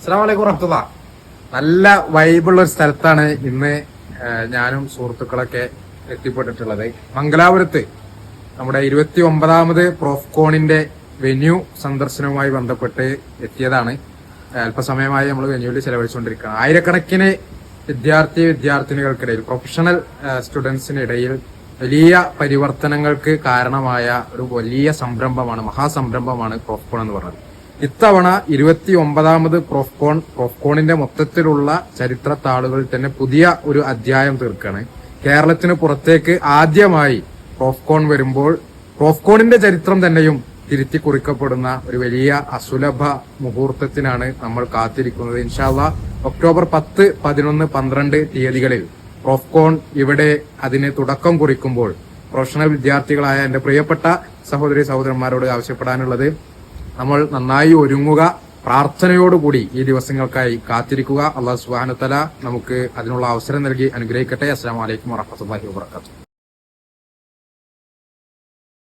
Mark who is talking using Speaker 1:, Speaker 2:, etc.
Speaker 1: അസ്സാം വലൈക്കും നല്ല വൈബുള്ള ഒരു സ്ഥലത്താണ് ഇന്ന് ഞാനും സുഹൃത്തുക്കളൊക്കെ എത്തിപ്പെട്ടിട്ടുള്ളത്. മംഗലാപുരത്ത് നമ്മുടെ ഇരുപത്തി ഒമ്പതാമത് പ്രോഫ്കോണിന്റെ വെന്യൂ സന്ദർശനവുമായി ബന്ധപ്പെട്ട് എത്തിയതാണ്. അല്പസമയമായി നമ്മൾ വെന്യൂവിൽ ചെലവഴിച്ചുകൊണ്ടിരിക്കുകയാണ്. ആയിരക്കണക്കിന് വിദ്യാർത്ഥി വിദ്യാർത്ഥിനികൾക്കിടയിൽ പ്രൊഫഷണൽ സ്റ്റുഡൻസിനിടയിൽ വലിയ പരിവർത്തനങ്ങൾക്ക് കാരണമായ ഒരു വലിയ സംരംഭമാണ് മഹാസംരംഭമാണ് പ്രോഫ്കോൺ എന്ന് പറയുന്നത് ഇത്തവണ ഇരുപത്തി ഒമ്പതാമത് പ്രൊഫ്കോൺ പ്രൊഫ്കോണിന്റെ മൊത്തത്തിലുള്ള ചരിത്ര താളുകളിൽ തന്നെ പുതിയ ഒരു അധ്യായം തീർക്കാണ്. കേരളത്തിന് പുറത്തേക്ക് ആദ്യമായി പ്രോഫ്കോൺ വരുമ്പോൾ പ്രോഫ്കോണിന്റെ ചരിത്രം തന്നെയും തിരുത്തി കുറിക്കപ്പെടുന്ന ഒരു വലിയ അസുലഭ മുഹൂർത്തത്തിനാണ് നമ്മൾ കാത്തിരിക്കുന്നത്. ഇൻഷാല്ല ഒക്ടോബർ പത്ത് പതിനൊന്ന് പന്ത്രണ്ട് തീയതികളിൽ പ്രോഫ്കോൺ ഇവിടെ അതിന് തുടക്കം കുറിക്കുമ്പോൾ പ്രൊഫഷണൽ വിദ്യാർത്ഥികളായ എന്റെ പ്രിയപ്പെട്ട സഹോദരി സഹോദരന്മാരോട് ആവശ്യപ്പെടാനുള്ളത് നമ്മൾ നന്നായി ഒരുങ്ങുക പ്രാർത്ഥനയോടുകൂടി ഈ ദിവസങ്ങൾക്കായി കാത്തിരിക്കുക. അള്ളാഹു സുബാനത്തല നമുക്ക് അതിനുള്ള അവസരം നൽകി അനുഗ്രഹിക്കട്ടെ. അസ്സാം വലൈക്കും വറഹമത്തല്ലാഹി വാബർക്കാത്തു